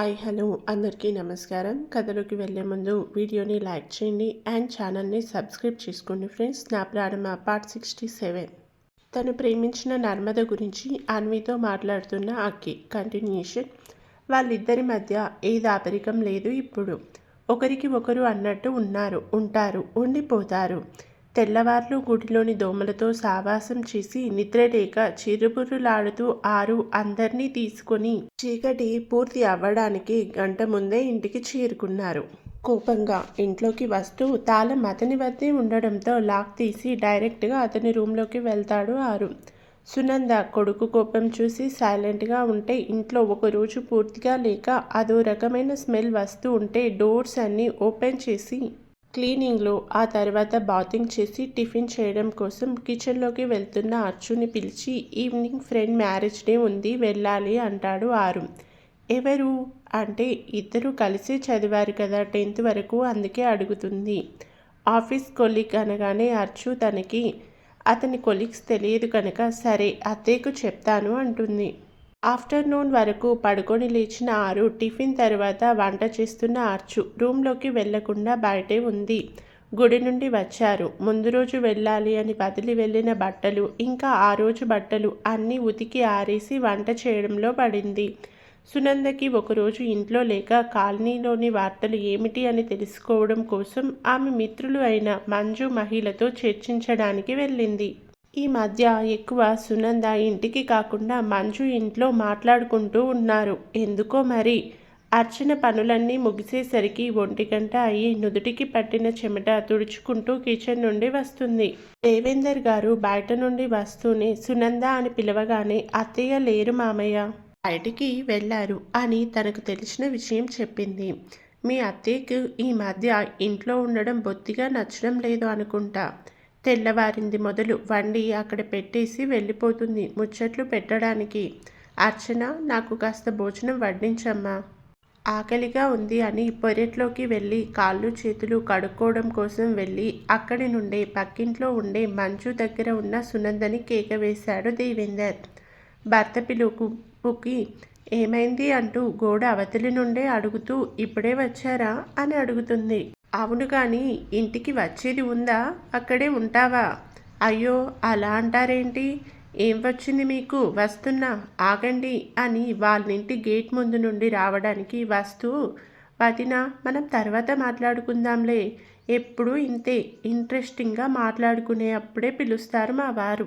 Hi hello అందరికీ నమస్కారం. కథలోకి వెళ్ళే ముందు వీడియోని లైక్ చేయండి అండ్ ఛానల్ని సబ్స్క్రైబ్ చేసుకోండి ఫ్రెండ్స్. నా ప్రారంభ పార్ట్ సిక్స్టీ సెవెన్. తను ప్రేమించిన నర్మద గురించి అన్వితో మాట్లాడుతున్న అక్కి. కంటిన్యూషన్ వాళ్ళిద్దరి మధ్య ఏ దాపరికం లేదు ఇప్పుడు. ఒకరికి ఒకరు అన్నట్టు ఉన్నారు ఉంటారు ఉండిపోతారు. తెల్లవార్లు గుడిలోని దోమలతో సావాసం చేసి నిద్రలేక చిరుబురులాడుతూ ఆరు అందర్నీ తీసుకొని చీకటి పూర్తి అవ్వడానికి గంట ముందే ఇంటికి చేరుకున్నారు. కోపంగా ఇంట్లోకి వస్తూ తాళం అతని వద్దే ఉండడంతో లాక్ తీసి డైరెక్ట్గా అతని రూమ్లోకి వెళ్తాడు ఆరు. సునంద కొడుకు కోపం చూసి సైలెంట్గా ఉంటే ఇంట్లో ఒక రోజు పూర్తిగా లేక అదో రకమైన స్మెల్ వస్తూ ఉంటే డోర్స్ అన్నీ ఓపెన్ చేసి క్లీనింగ్లో ఆ తర్వాత బాతింగ్ చేసి టిఫిన్ చేయడం కోసం కిచెన్లోకి వెళ్తున్న అర్చుని పిలిచి ఈవినింగ్ ఫ్రెండ్ మ్యారేజ్ డే ఉంది వెళ్ళాలి అంటాడు ఆరు. ఎవరు? అంటే ఇద్దరు కలిసి చదివారు కదా టెన్త్ వరకు అందుకే అడుగుతుంది. ఆఫీస్ కొలీగ్ అనగానే అర్చు తనకి అతని కొలీగ్స్ తెలియదు కనుక సరే అత్తయ్యకు చెప్తాను అంటుంది. ఆఫ్టర్నూన్ వరకు పడుకొని లేచిన ఆరు టిఫిన్ తర్వాత వంట చేస్తున్న ఆర్చు రూమ్లోకి వెళ్ళకుండా బయటే ఉంది. గుడి నుండి వచ్చారు. ముందు రోజు వెళ్ళాలి అని వదిలి వెళ్ళిన బట్టలు ఇంకా ఆ రోజు బట్టలు అన్నీ ఉతికి ఆరేసి వంట చేయడంలో పడింది. సునందకి ఒకరోజు ఇంట్లో లేక కాలనీలోని వార్తలు ఏమిటి అని తెలుసుకోవడం కోసం ఆమె మిత్రులు అయిన మంజు మహిళతో చర్చించడానికి వెళ్ళింది. ఈ మధ్య ఎక్కువ సునంద ఇంటికి కాకుండా మంజు ఇంట్లో మాట్లాడుకుంటూ ఉన్నారు. ఎందుకో మరి? అర్చన పనులన్నీ ముగిసేసరికి ఒంటి గంట నుదుటికి పట్టిన చెమట తుడుచుకుంటూ కిచెన్ నుండి వస్తుంది. దేవేందర్ గారు బయట నుండి వస్తూనే సునంద అని పిలవగానే అత్తయ్య లేరు మామయ్య. బయటికి వెళ్ళారు అని తనకు తెలిసిన విషయం చెప్పింది. మీ అత్తయ్యకు ఈ మధ్య ఇంట్లో ఉండడం బొత్తిగా నచ్చడం లేదు అనుకుంటా. తెల్లవారింది మొదలు వండి అక్కడ పెట్టేసి వెళ్ళిపోతుంది ముచ్చట్లు పెట్టడానికి. అర్చన నాకు కాస్త భోజనం వడ్డించమ్మా. ఆకలిగా ఉంది అని పొరెట్లోకి వెళ్ళి కాళ్ళు చేతులు కడుక్కోవడం కోసం వెళ్ళి అక్కడి నుండే పక్కింట్లో ఉండే మంచు దగ్గర ఉన్న సునందని కేక వేశాడు దేవేందర్. భర్త పిలుపుకి ఏమైంది అంటూ గోడ అవతలి నుండే అడుగుతూ ఇప్పుడే వచ్చారా? అని అడుగుతుంది. అవును కానీ ఇంటికి వచ్చేది ఉందా? అక్కడే ఉంటావా? అయ్యో అలా అంటారేంటి? ఏం వచ్చింది మీకు? వస్తున్నా ఆగండి అని వాళ్ళింటి గేట్ ముందు నుండి రావడానికి వస్తూ వదిన మనం తర్వాత మాట్లాడుకుందాంలే. ఎప్పుడు ఇంతే ఇంట్రెస్టింగ్గా మాట్లాడుకునే అప్పుడే పిలుస్తారు మా వారు.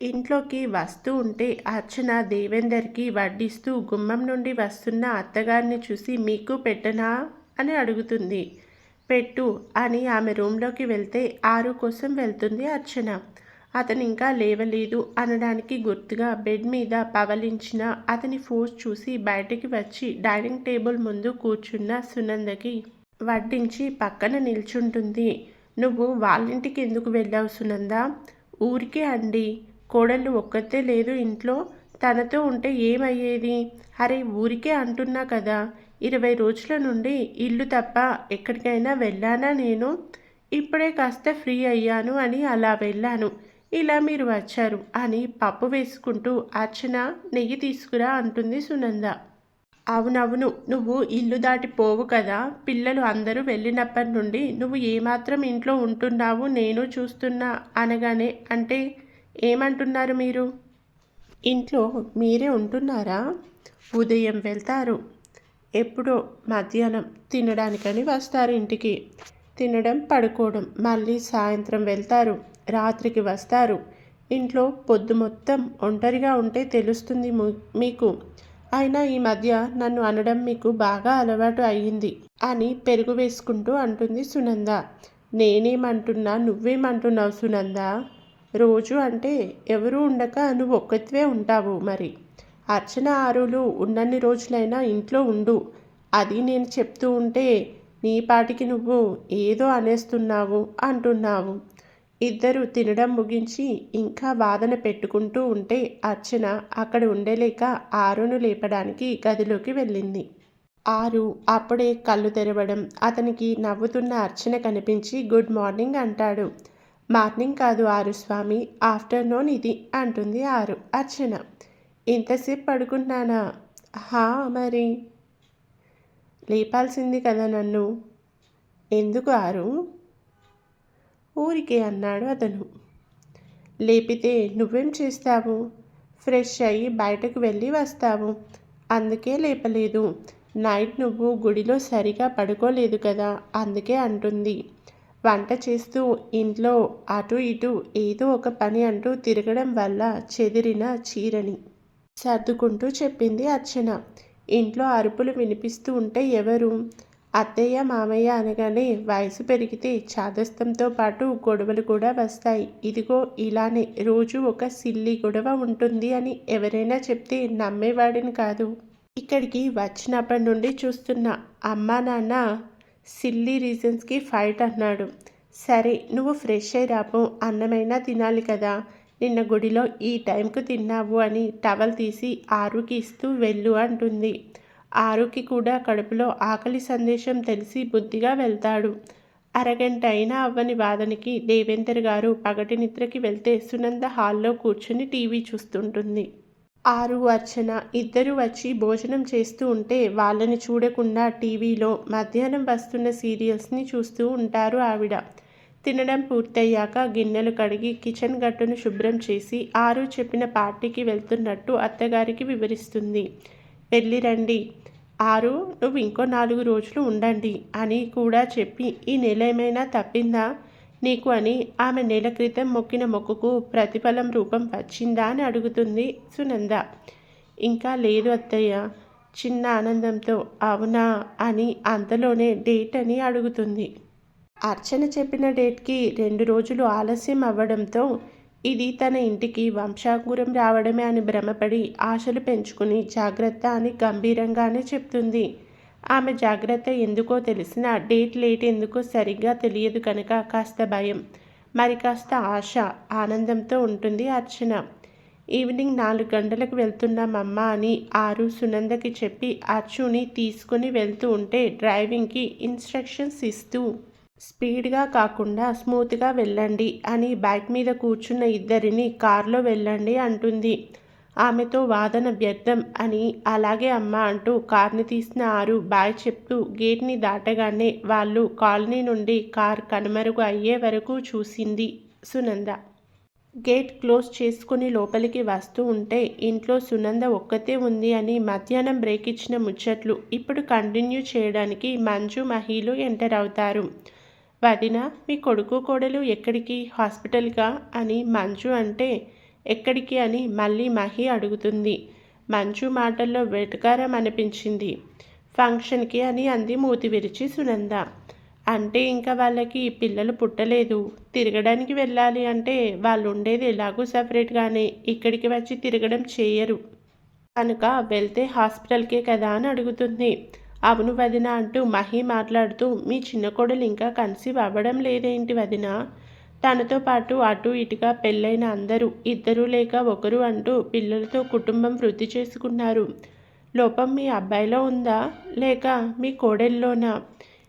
ఇంట్లోకి వస్తూ ఉంటే అర్చన దేవేందర్కి వడ్డిస్తూ గుమ్మం నుండి వస్తున్న అత్తగారిని చూసి మీకు పెట్టనా? అని అడుగుతుంది. పెట్టు అని ఆమె రూమ్లోకి వెళ్తే ఆరు కోసం వెళ్తుంది అర్చన. అతను ఇంకా లేవలేదు అనడానికి గుర్తుగా బెడ్ మీద పవలించిన అతని ఫోర్స్ చూసి బయటికి వచ్చి డైనింగ్ టేబుల్ ముందు కూర్చున్న సునందకి వడ్డించి పక్కన నిల్చుంటుంది. నువ్వు వాళ్ళింటికి ఎందుకు వెళ్ళావు సునంద? ఊరికే అండి. కోడళ్ళు ఒక్కతే లేదు ఇంట్లో. తనతో ఉంటే ఏమయ్యేది? అరే ఊరికే అంటున్నా కదా. ఇరవై రోజుల నుండి ఇల్లు తప్ప ఎక్కడికైనా వెళ్ళానా నేను? ఇప్పుడే కాస్త ఫ్రీ అయ్యాను అని అలా వెళ్ళాను. ఇలా మీరు వచ్చారు అని పప్పు వేసుకుంటూ అర్చన నెయ్యి తీసుకురా అంటుంది సునంద. అవునవును నువ్వు ఇల్లు దాటి పోవు కదా. పిల్లలు అందరూ వెళ్ళినప్పటి నుండి నువ్వు ఏమాత్రం ఇంట్లో ఉంటున్నావు నేను చూస్తున్నా అనగానే అంటే ఏమంటున్నారు మీరు? ఇంట్లో మీరే ఉంటున్నారా? ఉదయం వెళ్తారు. ఎప్పుడో మధ్యాహ్నం తినడానికని వస్తారు ఇంటికి. తినడం పడుకోవడం మళ్ళీ సాయంత్రం వెళ్తారు రాత్రికి వస్తారు. ఇంట్లో పొద్దు మొత్తం ఒంటరిగా ఉంటే తెలుస్తుంది మీకు. అయినా ఈ మధ్య నన్ను అనడం మీకు బాగా అలవాటు అయ్యింది అని పెరుగు వేసుకుంటూ అంటుంది సునంద. నేనేమంటున్నా నువ్వేమంటున్నావు సునంద? రోజు అంటే ఎవరు ఉండక నువ్వు ఒక్కతివే ఉంటావు మరి. అర్చన ఆరులు ఉన్నన్ని రోజులైనా ఇంట్లో ఉండు. అది నేను చెప్తూ ఉంటే నీ పాటికి నువ్వు ఏదో అనేస్తున్నావు అంటున్నావు. ఇద్దరు తినడం ముగించి ఇంకా వాదన పెట్టుకుంటూ ఉంటే అర్చన అక్కడ ఉండలేక ఆరును లేపడానికి గదిలోకి వెళ్ళింది. ఆరు అప్పుడే కళ్ళు తెరవడం అతనికి నవ్వుతున్న అర్చన కనిపించి గుడ్ మార్నింగ్ అంటాడు. మార్నింగ్ కాదు ఆరు స్వామి ఆఫ్టర్నూన్ ఇది అంటుంది ఆరు అర్చన. ఇంతసేపు పడుకున్నానా హా మరి. లేపాల్సింది కదా నన్ను. ఎందుకు ఆరు? ఊరికే అన్నాడు అతను. లేపితే నువ్వేం చేస్తావు? ఫ్రెష్ అయ్యి బయటకు వెళ్ళి వస్తావు. అందుకే లేపలేదు. నైట్ నువ్వు గుడిలో సరిగా పడుకోలేదు కదా అందుకే అంటుంది. వంట చేస్తూ ఇంట్లో అటు ఇటు ఏదో ఒక పని అంటూ తిరగడం వల్ల చెదిరిన చీరని. సర్దుకుంటూ చెప్పింది అర్చన. ఇంట్లో అరుపులు వినిపిస్తూ ఉంటే ఎవరు? అత్తయ్య మామయ్య అనగానే వయసు పెరిగితే చాదస్తంతో పాటు గొడవలు కూడా వస్తాయి. ఇదిగో ఇలానే రోజు ఒక సిల్లి గొడవ ఉంటుంది అని ఎవరైనా చెప్తే నమ్మేవాడిని కాదు. ఇక్కడికి వచ్చినప్పటి నుండి చూస్తున్న అమ్మా నాన్న సిల్లీ రీజన్స్కి ఫైట్ అన్నాడు. సరే నువ్వు ఫ్రెష్ అయి రాపు అన్నమైనా తినాలి కదా. నిన్న గుడిలో ఈ టైంకు తిన్నావు అని టవల్ తీసి ఆరుకి ఇస్తూ వెళ్ళు అంటుంది. ఆరుకి కూడా కడుపులో ఆకలి సందేశం తెలిసి బుద్ధిగా వెళ్తాడు. అరగంట అయినా అవ్వని వాదనకి దేవేందర్ గారు పగటి నిద్రకి వెళ్తే సునంద హాల్లో కూర్చుని టీవీ చూస్తుంటుంది. ఆరు అర్చన ఇద్దరు వచ్చి భోజనం చేస్తూ ఉంటే వాళ్ళని చూడకుండా టీవీలో మధ్యాహ్నం వస్తున్న సీరియల్స్ని చూస్తూ ఉంటారు ఆవిడ. తినడం పూర్తయ్యాక గిన్నెలు కడిగి కిచెన్ గట్టును శుభ్రం చేసి ఆరు చెప్పిన పార్టీకి వెళ్తున్నట్టు అత్తగారికి వివరిస్తుంది. వెళ్ళి రండి. ఆరు నువ్వు ఇంకో నాలుగు రోజులు ఉండండి అని కూడా చెప్పి ఈ నెల ఏమైనా తప్పిందా? నీకు అని ఆమె నెల క్రితం మొక్కిన మొక్కుకు ప్రతిఫలం రూపం వచ్చిందా అని అడుగుతుంది సునంద. ఇంకా లేదు అత్తయ్య. చిన్న ఆనందంతో అవునా అని అంతలోనే డేట్ అని అడుగుతుంది. అర్చన చెప్పిన డేట్కి రెండు రోజులు ఆలస్యం అవ్వడంతో ఇది తన ఇంటికి వంశాంకురం రావడమే అని భ్రమపడి ఆశలు పెంచుకుని జాగ్రత్త అని గంభీరంగానే చెప్తుంది. ఆమె జాగ్రత్త ఎందుకో తెలిసిన డేట్ లేట్ ఎందుకో సరిగ్గా తెలియదు కనుక కాస్త భయం మరి కాస్త ఆశ ఆనందంతో ఉంటుంది అర్చన. ఈవినింగ్ నాలుగు గంటలకు వెళ్తున్నామమ్మా అని ఆరు సునందకి చెప్పి అర్చుని తీసుకుని వెళ్తూ ఉంటే డ్రైవింగ్కి ఇన్స్ట్రక్షన్స్ ఇస్తూ స్పీడ్గా కాకుండా స్మూత్గా వెళ్ళండి అని బైక్ మీద కూర్చున్న ఇద్దరిని కారులో వెళ్ళండి అంటుంది. ఆమెతో వాదన వ్యర్థం అని అలాగే అమ్మ అంటూ కార్ని తీసిన ఆరు బాయ్ చెప్తూ గేట్ని దాటగానే వాళ్ళు కాలనీ నుండి కార్ కనుమరుగు అయ్యే వరకు చూసింది సునంద. గేట్ క్లోజ్ చేసుకుని లోపలికి వస్తూ ఉంటే ఇంట్లో సునంద ఒక్కతే ఉంది అని మధ్యాహ్నం బ్రేక్ ఇచ్చిన ముచ్చట్లు ఇప్పుడు కంటిన్యూ చేయడానికి మంజు మహిలు ఎంటర్ అవుతారు. వదిన మీ కొడుకు కోడలు ఎక్కడికి? హాస్పిటల్గా అని మంజు అంటే ఎక్కడికి అని మళ్ళీ మహి అడుగుతుంది. మంచు మాటల్లో వెటకారం అనిపించింది. ఫంక్షన్కి అని అంది మూతి విరిచి సునంద. అంటే ఇంకా వాళ్ళకి పిల్లలు పుట్టలేదు. తిరగడానికి వెళ్ళాలి అంటే వాళ్ళు ఉండేది ఎలాగూ సపరేట్గానే. ఇక్కడికి వచ్చి తిరగడం చేయరు. కనుక వెళ్తే హాస్పిటల్కే కదా అని అడుగుతుంది. అవును వదిన అంటూ మహి మాట్లాడుతూ మీ చిన్న కోడలు ఇంకా కన్సీవ్ అవ్వడం లేదేంటి వదిన? తనతో పాటు అటు ఇటుగా పెళ్ళైన అందరూ ఇద్దరు లేక ఒకరు అంటూ పిల్లలతో కుటుంబం వృద్ధి చేసుకున్నారు. లోపం మీ అబ్బాయిలో ఉందా? లేక మీ కోడెల్లోనా?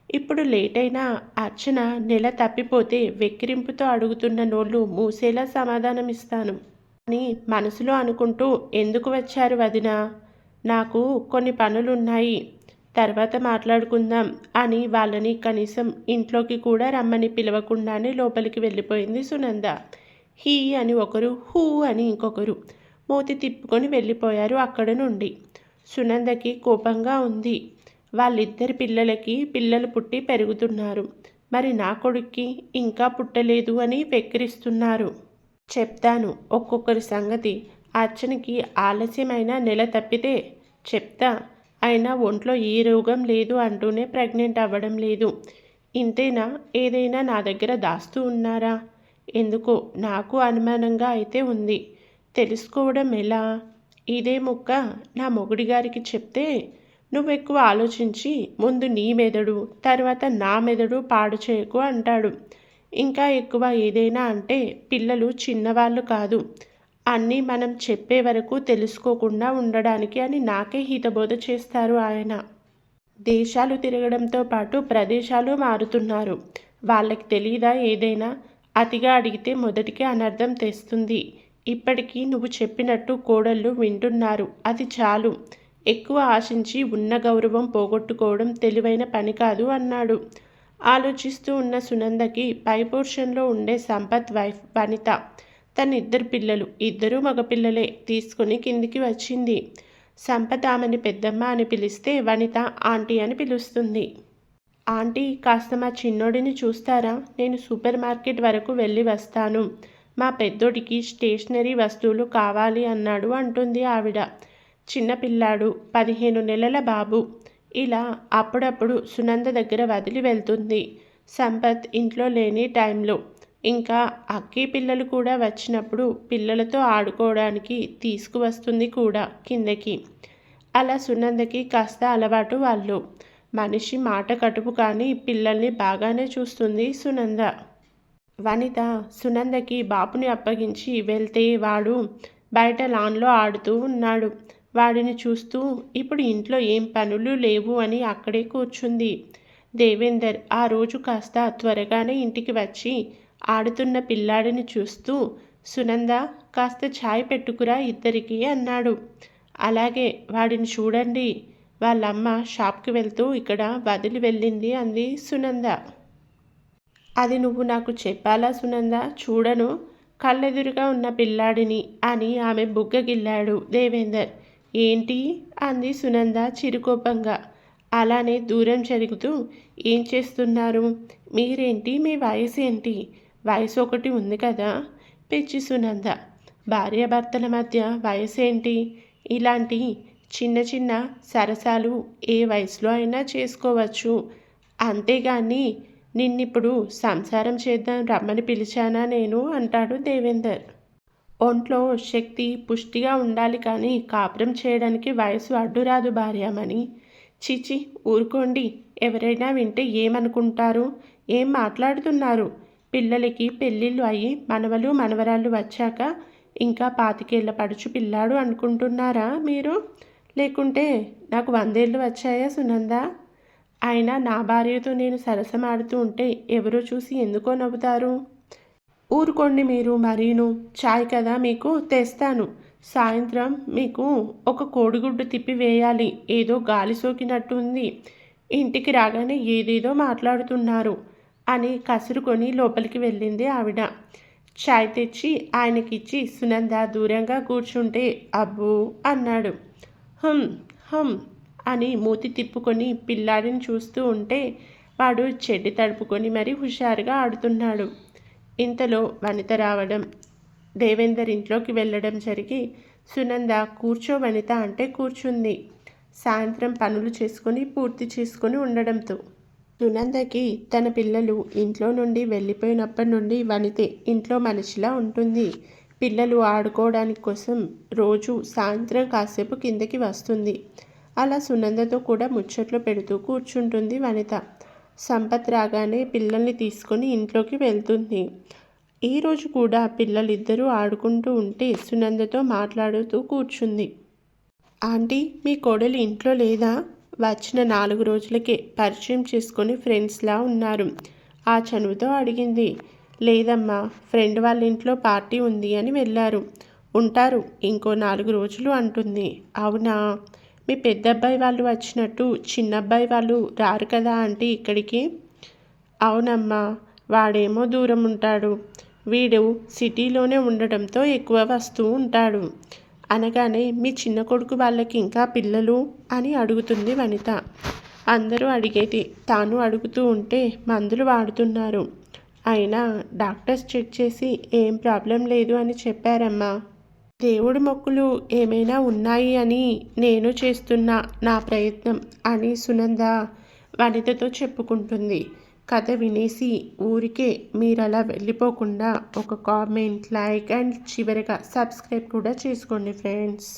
ఇప్పుడు లేట్ అయినా అర్చన నెల తప్పిపోతే వెక్కిరింపుతో అడుగుతున్న నోళ్ళు మూసేలా సమాధానం ఇస్తాను అని మనసులో అనుకుంటూ ఎందుకు వచ్చారు వదిన? నాకు కొన్ని పనులున్నాయి. తర్వాత మాట్లాడుకుందాం అని వాళ్ళని కనీసం ఇంట్లోకి కూడా రమ్మని పిలవకుండానే లోపలికి వెళ్ళిపోయింది సునంద. హీ అని ఒకరు హూ అని ఇంకొకరు మూతి తిప్పుకొని వెళ్ళిపోయారు అక్కడ నుండి. సునందకి కోపంగా ఉంది. వాళ్ళిద్దరి పిల్లలకి పిల్లలు పుట్టి పెరుగుతున్నారు. మరి నా కొడుక్కి ఇంకా పుట్టలేదు అని వెక్కిరిస్తున్నారు. చెప్తాను ఒక్కొక్కరి సంగతి. అర్చనకి ఆలస్యమైన నెల తప్పితే చెప్తా. అయినా ఒంట్లో ఏ రోగం లేదు అంటూనే ప్రెగ్నెంట్ అవ్వడం లేదు. ఇంతేనా? ఏదైనా నా దగ్గర దాస్తూ ఉన్నారా? ఎందుకో నాకు అనుమానంగా అయితే ఉంది. తెలుసుకోవడం ఎలా? ఇదే ముక్క నా మొగుడి గారికి చెప్తే నువ్వు ఎక్కువ ఆలోచించి ముందు నీ మెదడు తర్వాత నా మెదడు పాడు చేయకు అంటాడు. ఇంకా ఎక్కువ ఏదైనా అంటే పిల్లలు చిన్నవాళ్ళు కాదు. అన్నీ మనం చెప్పే వరకు తెలుసుకోకుండా ఉండడానికి అని నాకే హితబోధ చేస్తారు ఆయన. దేశాలు తిరగడంతో పాటు ప్రదేశాలు మారుతున్నారు. వాళ్ళకి తెలియదా ఏదైనా? అతిగా అడిగితే మొదటికే అనర్థం తెస్తుంది. ఇప్పటికీ నువ్వు చెప్పినట్టు కోడళ్ళు వింటున్నారు. అది చాలు. ఎక్కువ ఆశించి ఉన్న గౌరవం పోగొట్టుకోవడం తెలివైన పని కాదు అన్నాడు. ఆలోచిస్తూ ఉన్న సునందకి పై పోర్షన్లో ఉండే సంపత్ వైఫ్ వనిత. తన ఇద్దరు పిల్లలు. ఇద్దరూ మగపిల్లలే. తీసుకుని కిందికి వచ్చింది. సంపత్ ఆమెని పెద్దమ్మ అని పిలిస్తే వనిత ఆంటీ అని పిలుస్తుంది. ఆంటీ కాస్త మా చిన్నోడిని చూస్తారా? నేను సూపర్ మార్కెట్ వరకు వెళ్ళి వస్తాను. మా పెద్దోడికి స్టేషనరీ వస్తువులు కావాలి అన్నాడు అంటుంది ఆవిడ. చిన్నపిల్లాడు పదిహేను నెలల బాబు. ఇలా అప్పుడప్పుడు సునంద దగ్గర వదిలి వెళ్తుంది. సంపత్ ఇంట్లో లేని టైంలో ఇంకా అక్కి పిల్లలు కూడా వచ్చినప్పుడు పిల్లలతో ఆడుకోవడానికి తీసుకువస్తుంది కూడా కిందకి. అలా సునందకి కాస్త అలవాటు వాళ్ళు. మనిషి మాట కటుపు కానీ పిల్లల్ని బాగానే చూస్తుంది సునంద. వనిత సునందకి బాపుని అప్పగించి వెళ్తే వాడు బయట లాన్లో ఆడుతూ ఉన్నాడు. వాడిని చూస్తూ ఇప్పుడు ఇంట్లో ఏం పనులు లేవు అని అక్కడే కూర్చుంది. దేవేందర్ ఆ రోజు కాస్త త్వరగానే ఇంటికి వచ్చి ఆడుతున్న పిల్లాడిని చూస్తూ సునంద కాస్త ఛాయ్ పెట్టుకురా ఇద్దరికి అన్నాడు. అలాగే వాడిని చూడండి. వాళ్ళమ్మ షాప్కి వెళ్తూ ఇక్కడ వదిలి వెళ్ళింది అంది సునంద. అది నువ్వు నాకు చెప్పాలా సునంద? చూడను. కళ్ళెదురుగా ఉన్న పిల్లాడిని అని ఆమె బుగ్గగిల్లాడు దేవేందర్. ఏంటి? అంది సునంద చిరుకోపంగా. అలానే దూరం జరుగుతూ ఏం చేస్తున్నారు? మీరేంటి? మీ వయసు ఏంటి వయసు ఒకటి ఉంది కదా? పిచ్చి సునంద. భార్యాభర్తల మధ్య వయసు ఏంటి ఇలాంటి చిన్న చిన్న సరసాలు ఏ వయసులో అయినా చేసుకోవచ్చు. అంతేగాని నిన్నిప్పుడు సంసారం చేద్దాం రమ్మని పిలిచానా నేను? అంటాడు దేవేందర్. ఒంట్లో శక్తి పుష్టిగా ఉండాలి కానీ కాపురం చేయడానికి వయసు అడ్డురాదు భార్యమని చిచి ఊరుకోండి. ఎవరైనా వింటే ఏమనుకుంటారు? ఏం మాట్లాడుతున్నారు? పిల్లలకి పెళ్ళిళ్ళు అయ్యి మనవలు మనవరాళ్ళు వచ్చాక ఇంకా పాతికేళ్ళ పడుచు పిల్లాడు అనుకుంటున్నారా మీరు? లేకుంటే నాకు వందేళ్ళు వచ్చాయా సునంద? అయినా నా భార్యతో నేను సరసమాడుతూ ఉంటే ఎవరో చూసి ఎందుకో నవ్వుతారు? ఊరుకోండి మీరు మరీను. చాయ్ కదా మీకు? తెస్తాను. సాయంత్రం మీకు ఒక కోడిగుడ్డు తిప్పి వేయాలి. ఏదో గాలి సోకినట్టుంది. ఇంటికి రాగానే ఏదేదో మాట్లాడుతున్నారు. అని కసురుకొని లోపలికి వెళ్ళింది ఆవిడ. చాయ్ తెచ్చి ఆయనకిచ్చి సునంద దూరంగా కూర్చుంటే అబ్బో అన్నాడు. హమ్ హమ్ అని మూతి తిప్పుకొని పిల్లాడిని చూస్తూ ఉంటే వాడు చెడ్డి తడుపుకొని మరీ హుషారుగా ఆడుతున్నాడు. ఇంతలో వనిత రావడం దేవేందర్ ఇంట్లోకి వెళ్ళడం జరిగి సునంద కూర్చో వనిత అంటే కూర్చుంది. సాయంత్రం పనులు చేసుకొని పూర్తి చేసుకొని ఉండడంతో సునందకి తన పిల్లలు ఇంట్లో నుండి వెళ్ళిపోయినప్పటి నుండి వనితే ఇంట్లో మనిషిలా ఉంటుంది. పిల్లలు ఆడుకోవడానికి కోసం రోజు సాయంత్రం కాసేపు కిందకి వస్తుంది. అలా సునందతో కూడా ముచ్చట్లు పెడుతూ కూర్చుంటుంది వనిత. సంపత్ రాగానే పిల్లల్ని తీసుకొని ఇంట్లోకి వెళ్తుంది. ఈరోజు కూడా పిల్లలిద్దరూ ఆడుకుంటూ ఉంటే సునందతో మాట్లాడుతూ కూర్చుంది. ఆంటీ మీ కోడలు ఇంట్లో లేదా? వచ్చిన నాలుగు రోజులకే పరిచయం చేసుకొని ఫ్రెండ్స్లా ఉన్నారు. ఆ చనువుతో అడిగింది లేదమ్మా ఫ్రెండ్ వాళ్ళ ఇంట్లో పార్టీ ఉంది అని వెళ్ళారు. ఉంటారు ఇంకో నాలుగు రోజులు అంటుంది. అవునా? మీ పెద్ద అబ్బాయి వాళ్ళు వచ్చినట్టు చిన్న అబ్బాయి వాళ్ళు రారు కదా ఆంటీ ఇక్కడికి? అవునమ్మా వాడేమో దూరం ఉంటాడు. వీడు సిటీలోనే ఉండటంతో ఎక్కువ వస్తూ ఉంటాడు. అనగానే మీ చిన్న కొడుకు వాళ్ళకి ఇంకా పిల్లలు? అని అడుగుతుంది వనిత. అందరూ అడిగేది తాను అడుగుతూ ఉంటే మందులు వాడుతున్నారు. అయినా డాక్టర్స్ చెక్ చేసి ఏం ప్రాబ్లం లేదు అని చెప్పారమ్మా. దేవుడి మొక్కులు ఏమైనా ఉన్నాయి అని నేను చేస్తున్న నా ప్రయత్నం అని సునంద వనితతో చెప్పుకుంటుంది. కథ వినేసి ఊరికే మీరు అలా వెళ్ళిపోకుండా ఒక కామెంట్ లైక్ అండ్ చివరిగా సబ్స్క్రైబ్ కూడా చేసుకోండి ఫ్రెండ్స్.